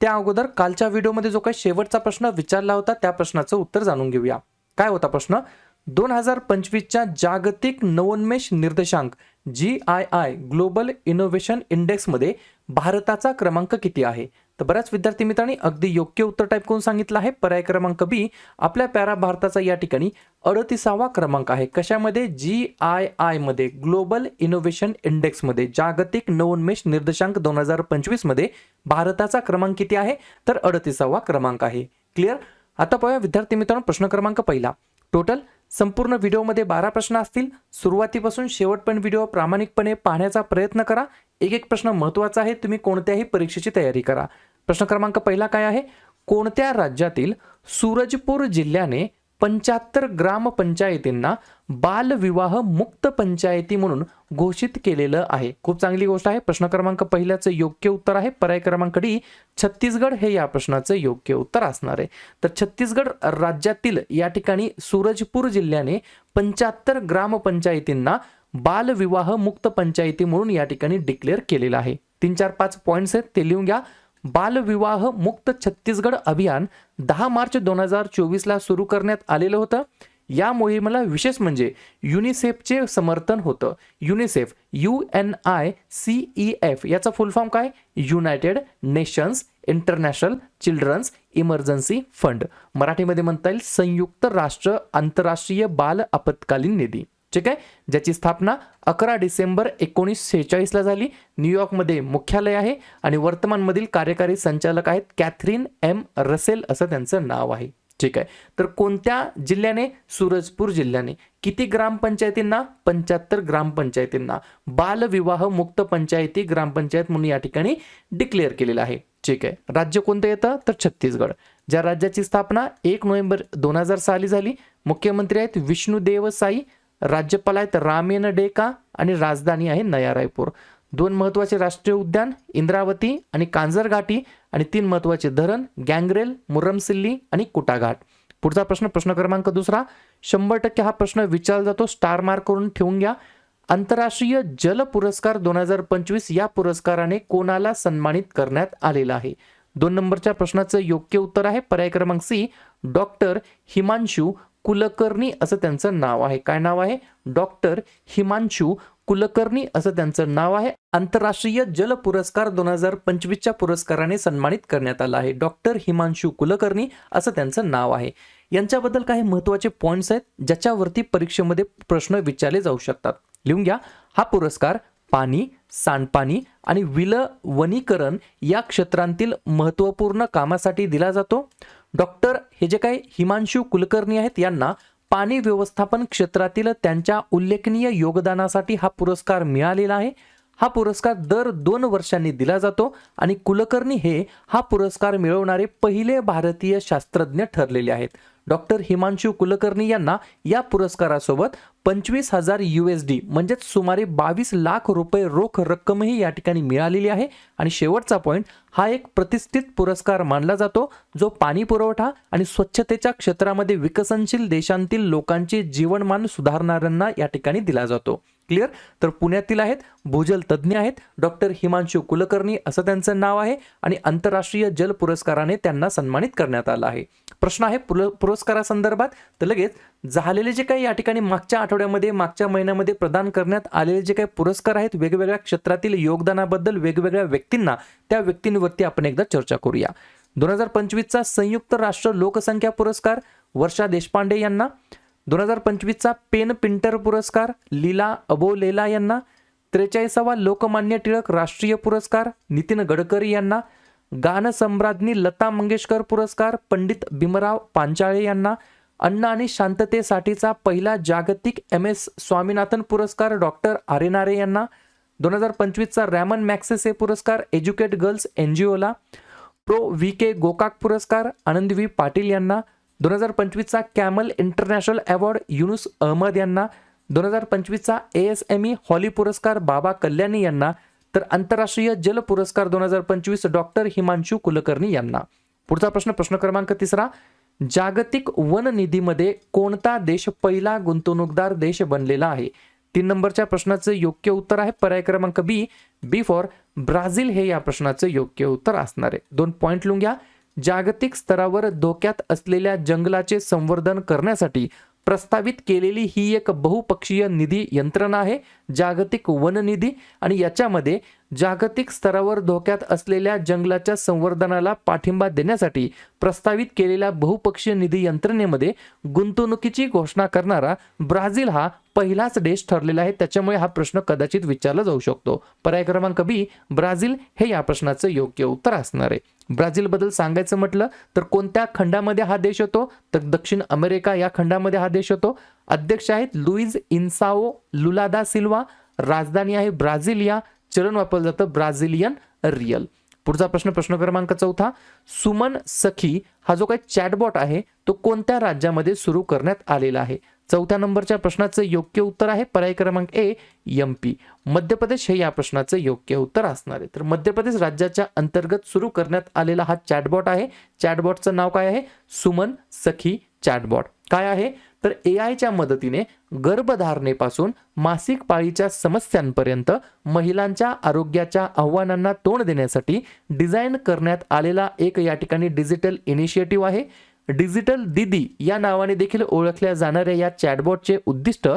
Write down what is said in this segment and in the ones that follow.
त्या अगोदर कालच्या व्हिडिओमध्ये जो काही शेवटचा प्रश्न विचारला होता त्या प्रश्नाचं उत्तर जाणून घेऊया. काय होता प्रश्न? दोन हजार पंचवीसच्या जागतिक नवोन्मेष निर्देशांक G I I Global Innovation इंडेक्समध्ये भारताचा क्रमांक किती आहे? तर बऱ्याच विद्यार्थी मित्रांनी अगदी योग्य उत्तर टाईप करून सांगितलं आहे. पर्याय क्रमांक बी आपल्या पॅरा भारताचा या ठिकाणी अडतीसावा क्रमांक आहे. कशामध्ये? जी आय आयमध्ये ग्लोबल इनोव्हेशन इंडेक्समध्ये जागतिक नवोन्मेष निर्देशांक दोन हजार पंचवीसमध्ये भारताचा क्रमांक किती आहे? तर अडतीसावा क्रमांक आहे. क्लिअर आता पाहूया विद्यार्थी मित्रांनो प्रश्न क्रमांक पहिला. टोटल संपूर्ण व्हिडिओमध्ये बारा प्रश्न असतील. सुरुवातीपासून शेवटपर्यंत व्हिडिओ प्रामाणिकपणे पाहण्याचा प्रयत्न करा. एक एक प्रश्न महत्त्वाचा आहे. तुम्ही कोणत्याही परीक्षेची तयारी करा. प्रश्न क्रमांक पहिला काय आहे? कोणत्या राज्यातील सूरजपूर जिल्ह्याने पंच्याहत्तर ग्रामपंचायतींना बालविवाह मुक्त पंचायती म्हणून घोषित केलेलं आहे? खूप चांगली गोष्ट आहे. प्रश्न क्रमांक पहिल्याचं योग्य उत्तर आहे. पर्याय क्रमांक डी छत्तीसगड हे या प्रश्नाचं योग्य उत्तर असणार आहे. तर छत्तीसगड राज्यातील या ठिकाणी सूरजपूर जिल्ह्याने पंच्याहत्तर ग्रामपंचायतींना बालविवाह मुक्त पंचायती म्हणून या ठिकाणी डिक्लेअर केलेलं आहे. तीन चार पाच पॉईंट्स आहेत ते लिहून घ्या. बालविवाह मुक्त छत्तीसगड अभियान दहा मार्च दोन हजार चोवीसला सुरू करण्यात आलेलं होतं. या मोहिमेला विशेष म्हणजे युनिसेफचे समर्थन होतं. UNICEF U N I C E F याचा फुल फॉर्म काय? United Nations International Children's Emergency Fund मराठीमध्ये म्हणता येईल संयुक्त राष्ट्र आंतरराष्ट्रीय बाल आपत्कालीन निधी. ठीक आहे? ज्याची स्थापना अकरा डिसेंबर एकोणीसशे शेहेचाळीसला झाली न्यूयॉर्कमध्ये मुख्यालय आहे आणि वर्तमानमधील कार्यकारी संचालक आहेत कॅथरीन एम. रसेल असं त्यांचं नाव आहे. ठीक आहे? तर कोणत्या जिल्ह्याने? सूरजपूर जिल्ह्याने. किती ग्रामपंचायतींना? पंच्याहत्तर ग्रामपंचायतींना. बालविवाह मुक्त पंचायती ग्रामपंचायत म्हणून या ठिकाणी डिक्लेअर केलेलं आहे. ठीक आहे? राज्य कोणतं येतं? तर छत्तीसगड. ज्या राज्याची स्थापना एक नोव्हेंबर दोन हजार साली झाली. मुख्यमंत्री आहेत विष्णुदेव साई राज्यपाल आहेत रामेन डेका आणि राजधानी आहे नया रायपूर दोन महत्त्वाचे राष्ट्रीय उद्यान इंद्रावती आणि कांजर घाटी आणि तीन महत्त्वाचे धरण गँगरेल मुरमसिल्ली आणि कुटाघाट. पुढचा प्रश्न प्रश्न क्रमांक दुसरा. शंभर टक्के हा प्रश्न विचारला जातो. स्टार मार्क करून ठेवून घ्या. आंतरराष्ट्रीय जल पुरस्कार दोन हजार पंचवीस या पुरस्काराने कोणाला सन्मानित करण्यात आलेला आहे? दोन नंबरच्या प्रश्नाचं योग्य उत्तर आहे. पर्याय क्रमांक सी. डॉक्टर हिमांशू कुलकर्णी असं त्यांचं नाव आहे. काय नाव आहे? डॉक्टर हिमांशू कुलकर्णी असं त्यांचं नाव आहे. आंतरराष्ट्रीय जल पुरस्कार दोन हजार पंचवीसच्या पुरस्काराने सन्मानित करण्यात आला आहे. डॉक्टर हिमांशू कुलकर्णी असं त्यांचं नाव आहे. यांच्याबद्दल काही महत्त्वाचे पॉईंट्स आहेत ज्याच्यावरती परीक्षेमध्ये प्रश्न विचारले जाऊ शकतात. लिहून घ्या. हा पुरस्कार पाणी सांडपाणी आणि विल वनीकरण या क्षेत्रांतील महत्त्वपूर्ण कामासाठी दिला जातो. डॉक्टर हे जे काही हिमांशू कुलकर्णी आहेत यांना पाणी व्यवस्थापन क्षेत्रातील त्यांच्या उल्लेखनीय योगदानासाठी हा पुरस्कार मिळालेला आहे. हा पुरस्कार दर दोन वर्षांनी दिला जातो आणि कुलकर्णी हे हा पुरस्कार मिळवणारे पहिले भारतीय शास्त्रज्ञ ठरलेले आहेत. डॉक्टर हिमांशू कुलकर्णी यांना या पुरस्कारासोबत पंचवीस हजार यू एस डी म्हणजेच सुमारे बावीस लाख रुपये रोख रक्कमही या ठिकाणी मिळालेली आहे. आणि शेवटचा पॉईंट हा एक प्रतिष्ठित पुरस्कार मानला जातो जो पाणी पुरवठा आणि स्वच्छतेच्या क्षेत्रामध्ये विकसनशील देशांतील लोकांचे जीवनमान सुधारणाऱ्यांना या ठिकाणी दिला जातो. क्लिअर तर पुण्यातील आहेत भूजल तज्ज्ञ आहेत डॉक्टर हिमांशू कुलकर्णी असं त्यांचं नाव आहे आणि आंतरराष्ट्रीय जल पुरस्काराने त्यांना सन्मानित करण्यात आलं आहे. प्रश्न आहे पुर पुरस्कारासंदर्भात. तर लगेच झालेले जे काही या ठिकाणी मागच्या आठवड्यामध्ये मागच्या महिन्यामध्ये प्रदान करण्यात आलेले जे काही पुरस्कार आहेत वेगवेगळ्या क्षेत्रातील योगदानाबद्दल वेगवेगळ्या व्यक्तींना त्या व्यक्तींवरती आपण एकदा चर्चा करूया. दोन हजार पंचवीसचा संयुक्त राष्ट्र लोकसंख्या पुरस्कार वर्षा देशपांडे यांना. दोन हजार पंचवीसचा पेन पिंटर पुरस्कार लीला अबोलेला यांना त्रेचाळीसावा लोकमान्य टिळक राष्ट्रीय पुरस्कार नितीन गडकरी यांना गानसम्राज्ञी लता मंगेशकर पुरस्कार पंडित भीमराव पांचाळे यांना अन्न आणि शांततेसाठीचा पहिला जागतिक एम एस स्वामीनाथन पुरस्कार डॉक्टर आरेनारे यांना दोन हजार पंचवीसचा रॅमन मॅक्सेसे पुरस्कार एज्युकेट गर्ल्स एन जी ओला प्रो व्ही के गोकाक पुरस्कार आनंदवी पाटील यांना दोन हजार पंचवीसचा Camel International Award Yunus Ahmad यांना दोन हजार पंचवीसचा A S M E Holley पुरस्कार बाबा कल्याणी यांना तर आंतरराष्ट्रीय जल पुरस्कार दोन हजार पंचवीस डॉक्टर हिमांशू कुलकर्णी यांना. पुढचा प्रश्न प्रश्न क्रमांक तिसरा. जागतिक वन निधीमध्ये कोणता देश पहिला गुंतवणूकदार देश बनलेला आहे? तीन नंबरच्या प्रश्नाचं योग्य उत्तर आहे पर्याय क्रमांक बी. बी फॉर ब्राझील हे या प्रश्नाचं योग्य उत्तर असणार आहे. दोन पॉईंट लिहून घ्या जागतिक स्तरावर धोक्यात असलेल्या जंगलाचे संवर्धन करण्यासाठी प्रस्तावित केलेली ही एक बहुपक्षीय निधी यंत्रणा आहे जागतिक वन निधी आणि याच्यामध्ये जागतिक स्तरावर धोक्यात असलेल्या जंगलाच्या संवर्धनाला पाठिंबा देण्यासाठी प्रस्तावित केलेल्या बहुपक्षीय निधी यंत्रणेमध्ये गुंतवणुकीची घोषणा करणारा ब्राझील हा पहिलाच देश ठरलेला आहे. त्याच्यामुळे हा प्रश्न कदाचित विचारला जाऊ शकतो. पर्याय क्रमांक बी ब्राझील हे या प्रश्नाचं योग्य उत्तर असणार आहे. ब्राझीलबद्दल सांगायचं म्हटलं तर कोणत्या खंडामध्ये हा देश होतो? तर दक्षिण अमेरिका या खंडामध्ये हा देश होतो. अध्यक्ष आहेत लुईज इन्साओ लुलादा सिल्वा राजधानी आहे ब्राझिलिया चलन वापरलं जातं ब्राझिलियन रियल. पुढचा प्रश्न प्रश्न क्रमांक चौथा. सुमन सखी हा जो काही चॅटबॉट आहे तो कोणत्या राज्यामध्ये सुरू करण्यात आलेला आहे? चौथ्या नंबरच्या प्रश्नाचं योग्य उत्तर आहे पर्याय क्रमांक A M P Madhya Pradesh हे या प्रश्नाचं योग्य उत्तर असणार आहे. तर मध्य प्रदेश राज्याच्या अंतर्गत सुरू करण्यात आलेला हा चॅटबॉट आहे. चॅटबॉटचं नाव काय आहे? सुमन सखी चॅटबॉट. काय आहे? तर ए आयच्या मदतीने गर्भधारणेपासून मासिक पाळीच्या समस्यांपर्यंत महिलांच्या आरोग्याच्या आव्हानांना तोंड देण्यासाठी डिझाईन करण्यात आलेला एक या ठिकाणी डिजिटल इनिशिएटिव्ह आहे. डिजिटल दिदी या नावाने देखील ओळखल्या जाणाऱ्या या चॅटबॉटचे उद्दिष्ट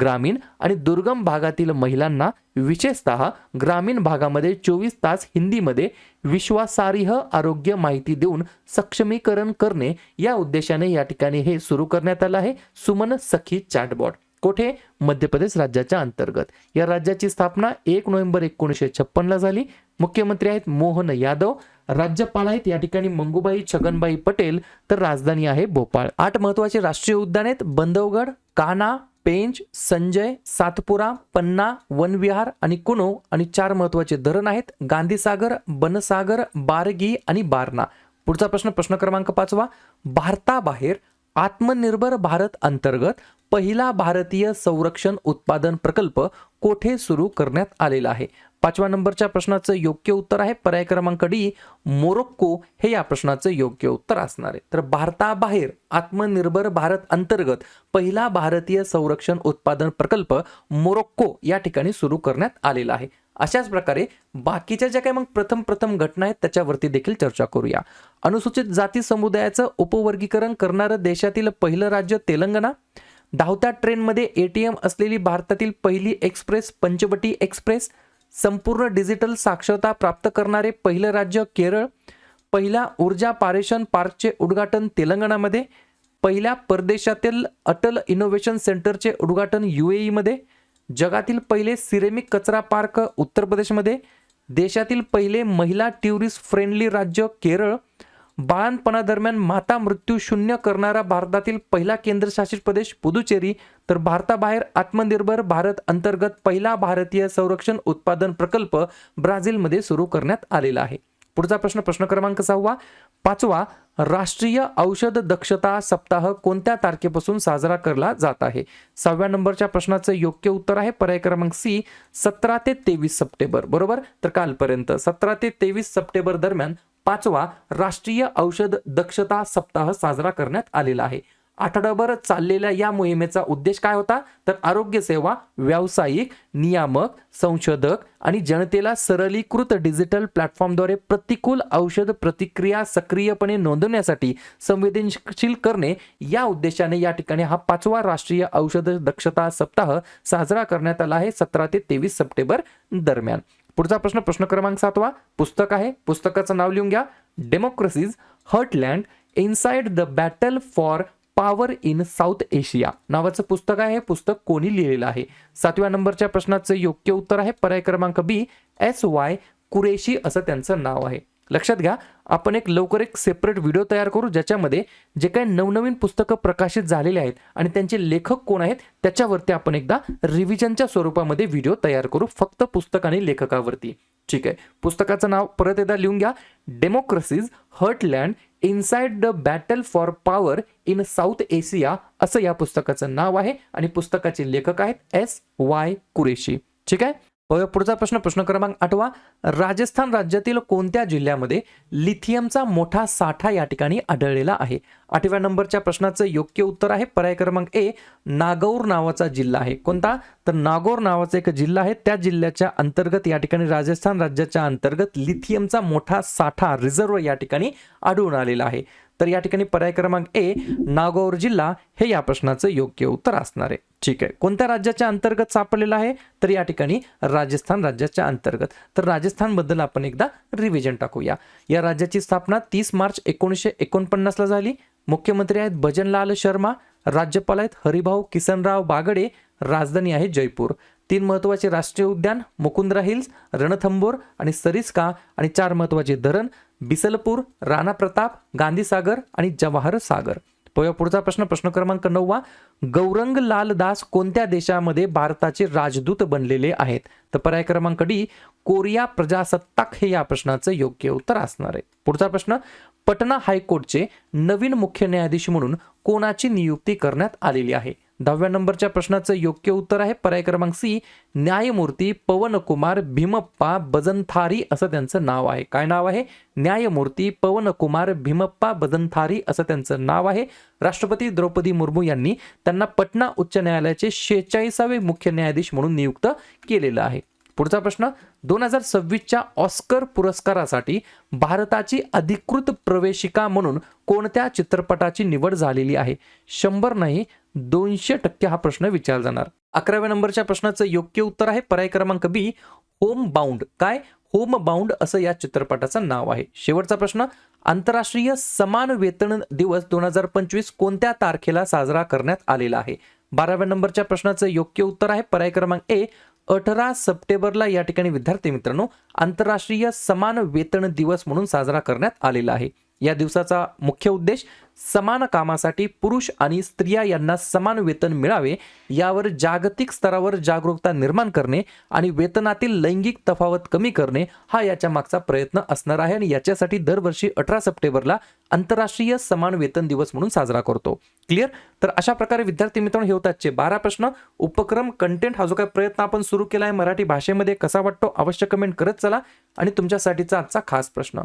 ग्रामीण आणि दुर्गम भागातील महिलांना विशेषतः ग्रामीण भागामध्ये चोवीस तास हिंदीमध्ये विश्वासार्ह आरोग्य माहिती देऊन सक्षमीकरण करणे या उद्देशाने या ठिकाणी हे सुरू करण्यात आलं आहे. सुमन सखी चॅटबॉट. कोठे? मध्य प्रदेश राज्याच्या अंतर्गत. या राज्याची स्थापना एक नोव्हेंबर एकोणीसशे छप्पनला झाली. मुख्यमंत्री आहेत मोहन यादव. राज्यपाल आहेत या ठिकाणी मंगूबाई छगनबाई पटेल. तर राजधानी आहे भोपाळ. आठ महत्त्वाचे राष्ट्रीय उद्यान आहेत. बंधवगड काना पेंच संजय सातपुरा पन्ना वनविहार आणि कुनो आणि चार महत्त्वाचे धरण आहेत. गांधीसागर बनसागर बारगी आणि बारणा. पुढचा प्रश्न प्रश्न क्रमांक पाचवा. भारताबाहेर आत्मनिर्भर भारत अंतर्गत पहिला भारतीय संरक्षण उत्पादन प्रकल्प कोठे सुरू करण्यात आलेला आहे? पाचव्या नंबरच्या प्रश्नाचं योग्य उत्तर आहे. पर्याय क्रमांक डी मोरोक्को हे या प्रश्नाचं योग्य उत्तर असणार आहे. तर भारताबाहेर आत्मनिर्भर भारत अंतर्गत पहिला भारतीय संरक्षण उत्पादन प्रकल्प मोरोक्को या ठिकाणी सुरू करण्यात आलेला आहे. अशाच प्रकारे बाकीच्या ज्या काही मग प्रथम प्रथम घटना आहेत त्याच्यावरती देखील चर्चा करूया. अनुसूचित जाती समुदायाचं उपवर्गीकरण करणारं देशातील पहिलं राज्य तेलंगणा. धावत्या ट्रेनमध्ये एटीएम असलेली भारतातील पहिली एक्सप्रेस पंचवटी एक्सप्रेस संपूर्ण डिजिटल साक्षरता प्राप्त करणारे पहिलं राज्य केरळ पहिल्या ऊर्जा पारेषण पार्कचे उद्घाटन तेलंगणामध्ये पहिल्या परदेशातील अटल इनोव्हेशन सेंटरचे उद्घाटन यू मध्ये जगातील पहिले सिरेमिक कचरा पार्क उत्तर प्रदेशमध्ये देशातील पहिले महिला ट्युरिस्ट फ्रेंडली राज्य केरळ बाळणपणादरम्यान माता मृत्यू शून्य करणारा भारतातील पहिला केंद्रशासित प्रदेश पुदुचेरी तर भारताबाहेर आत्मनिर्भर भारत अंतर्गत पहिला भारतीय संरक्षण उत्पादन प्रकल्प ब्राझीलमध्ये सुरू करण्यात आलेला आहे. पुढचा प्रश्न प्रश्न क्रमांक सहावा. पाचवा राष्ट्रीय औषध दक्षता सप्ताह कोणत्या तारखेपासून साजरा केला जात आहे? सहाव्या नंबरच्या प्रश्नाचं योग्य उत्तर आहे पर्याय क्रमांक सी सतरा ते तेवीस सप्टेंबर. बरोबर? तर कालपर्यंत सतरा ते तेवीस सप्टेंबर दरम्यान पाचवा राष्ट्रीय औषध दक्षता सप्ताह साजरा करण्यात आलेला आहे. आठवडाभर चाललेल्या या मोहिमेचा उद्देश काय होता? तर आरोग्य सेवा व्यावसायिक नियामक संशोधक आणि जनतेला सरलीकृत डिजिटल प्लॅटफॉर्मद्वारे प्रतिकूल औषध प्रतिक्रिया सक्रियपणे नोंदवण्यासाठी संवेदनशील करणे या उद्देशाने या ठिकाणी हा पाचवा राष्ट्रीय औषध दक्षता सप्ताह साजरा करण्यात आला आहे सतरा ते तेवीस सप्टेंबर दरम्यान. पुढचा प्रश्न प्रश्न क्रमांक सातवा पुस्तक आहे. पुस्तकाचं नाव लिहून घ्या. Democracy's Heartland Inside the Battle for Power in South Asia नावाचं पुस्तक आहे. हे पुस्तक कोणी लिहिलेलं आहे? सातव्या नंबरच्या प्रश्नाचं योग्य उत्तर आहे. पर्याय क्रमांक बी एस वाय कुरेशी असं त्यांचं नाव आहे. लक्षात घ्या आपण एक लवकर एक सेपरेट व्हिडिओ तयार करू ज्याच्यामध्ये जे काही नवनवीन पुस्तकं प्रकाशित झालेले आहेत आणि त्यांचे लेखक कोण आहेत त्याच्यावरती आपण एकदा रिव्हिजनच्या स्वरूपामध्ये व्हिडिओ तयार करू फक्त पुस्तक आणि लेखकावरती. ठीक आहे? पुस्तकाचं नाव परत एकदा लिहून घ्या. Democracy's Heartland Inside the Battle for Power in South Asia असं या पुस्तकाचं नाव आहे आणि पुस्तकाचे लेखक आहेत एस वाय कुरेशी. ठीक आहे? बघूया पुढचा प्रश्न प्रश्न क्रमांक आठवा. राजस्थान राज्यातील कोणत्या जिल्ह्यामध्ये लिथियमचा मोठा साठा या ठिकाणी आढळलेला आहे? आठव्या नंबरच्या प्रश्नाचं योग्य उत्तर आहे. पर्याय क्रमांक ए नागौर नावाचा जिल्हा आहे. कोणता? तर नागौर नावाचा एक जिल्हा आहे. त्या जिल्ह्याच्या अंतर्गत या ठिकाणी राजस्थान राज्याच्या अंतर्गत लिथियमचा मोठा साठा रिझर्व या ठिकाणी आढळून आलेला आहे. तर या ठिकाणी पर्याय क्रमांक ए नागौर जिल्हा. हे या प्रश्नाचं योग्य उत्तर असणार आहे. ठीक आहे. कोणत्या राज्याच्या अंतर्गत सापडलेला आहे? तर या ठिकाणी राजस्थान राज्याच्या अंतर्गत. तर राजस्थानबद्दल आपण एकदा रिव्हिजन टाकूया. या राज्याची स्थापना तीस मार्च एकोणीसशे एकोणपन्नासला झाली. मुख्यमंत्री आहेत भजनलाल शर्मा राज्यपाल आहेत हरिभाऊ किसनराव बागडे राजधानी आहे जयपूर. तीन महत्त्वाचे राष्ट्रीय उद्यान मुकुंद्रा हिल्स रणथंबोर आणि सरिस्का आणि चार महत्त्वाचे धरण बिसलपूर राणा प्रताप गांधीसागर आणि जवाहर सागर. पाहूया पुढचा प्रश्न प्रश्न क्रमांक नववा. गौरंग लाल दास कोणत्या देशामध्ये भारताचे राजदूत बनलेले आहेत? तर पर्याय क्रमांक डी कोरिया प्रजासत्ताक हे या प्रश्नाचं योग्य उत्तर असणार आहे. पुढचा प्रश्न पटना हायकोर्टचे नवीन मुख्य न्यायाधीश म्हणून कोणाची नियुक्ती करण्यात आलेली आहे? दहाव्या नंबरच्या प्रश्नाचं योग्य उत्तर आहे. पर्याय क्रमांक सी न्यायमूर्ती पवनकुमार भीमप्पा बजनथारी असं त्यांचं नाव आहे. काय नाव आहे? न्यायमूर्ती पवनकुमार भीमप्पा बजनथारी असं त्यांचं नाव आहे. राष्ट्रपती द्रौपदी मुर्मू यांनी त्यांना पटना उच्च न्यायालयाचे शेहेचाळीसावे मुख्य न्यायाधीश म्हणून नियुक्त केलेलं आहे. पुढचा प्रश्न दोन हजार सव्वीसच्या ऑस्कर पुरस्कारासाठी भारताची अधिकृत प्रवेशिका म्हणून कोणत्या चित्रपटाची निवड झालेली आहे? शंभर नाही दोनशे टक्के हा प्रश्न विचारला जाणार. अकराव्या नंबरच्या प्रश्नाचं योग्य उत्तर आहे पर्याय क्रमांक बी होम बाउंड काय? होम बाउंड असं या चित्रपटाचं नाव आहे. शेवटचा प्रश्न आंतरराष्ट्रीय समान वेतन दिवस दोन हजार पंचवीस कोणत्या तारखेला साजरा करण्यात आलेला आहे? बाराव्या नंबरच्या प्रश्नाचं योग्य उत्तर आहे पर्याय क्रमांक ए अठरा सप्टेंबरला या ठिकाणी विद्यार्थी मित्रांनो आंतरराष्ट्रीय समान वेतन दिवस म्हणून साजरा करण्यात आलेला आहे. या दिवसाचा मुख्य उद्देश समान कामासाठी पुरुष आणि स्त्रिया यांना समान वेतन मिळावे यावर जागतिक स्तरावर जागरूकता निर्माण करणे आणि वेतनातील लैंगिक तफावत कमी करणे हा याच्या मागचा प्रयत्न असणार आहे आणि याच्यासाठी दरवर्षी अठरा सप्टेंबरला आंतरराष्ट्रीय समान वेतन दिवस म्हणून साजरा करतो. क्लिअर तर अशा प्रकारे विद्यार्थी मित्रांनो हे होतातचे बारा प्रश्न. उपक्रम कंटेंट हा जो काही प्रयत्न आपण सुरू केला आहे मराठी भाषेमध्ये कसा वाटतो अवश्य कमेंट करत चला आणि तुमच्यासाठीचा आजचा खास प्रश्न.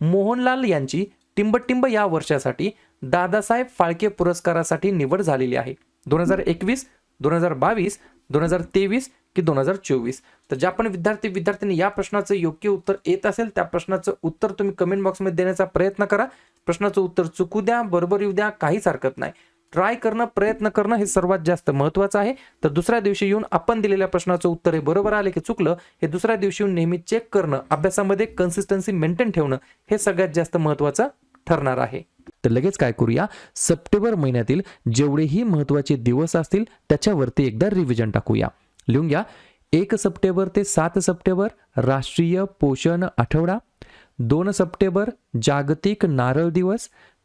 मोहनलाल यांची टिंबटिंब या वर्षासाठी दादासाहेब फाळके पुरस्कारासाठी निवड झालेली आहे. दोन हजार एकवीस दोन हजार बावीस दोन हजार तेवीस की दोन हजार चोवीस. तर ज्या पण विद्यार्थी विद्यार्थ्यांनी या प्रश्नाचं योग्य उत्तर येत असेल त्या प्रश्नाचं उत्तर तुम्ही कमेंट बॉक्समध्ये देण्याचा प्रयत्न करा. प्रश्नाचं उत्तर चुकू द्या बरोबर येऊ द्या काहीच हरकत नाही. ट्राय करणं प्रयत्न करणं हे सर्वात जास्त महत्त्वाचं आहे. तर दुसऱ्या दिवशी येऊन आपण दिलेल्या प्रश्नाचं उत्तर हे बरोबर आले की चुकलं हे दुसऱ्या दिवशी येऊन नेहमी चेक करणं अभ्यासामध्ये कन्सिस्टन्सी मेंटेन ठेवणं हे सगळ्यात जास्त महत्त्वाचं ठरणार आहे. तर लगेच काय करूया? सप्टेंबर महिन्यातील जेवढेही महत्त्वाचे दिवस असतील त्याच्यावरती एकदा रिव्हिजन टाकूया. लिहून घ्या. एक सप्टेंबर ते सात सप्टेंबर राष्ट्रीय पोषण आठवडा. दोन सप्टेंबर जागतिक नारळ दिवस.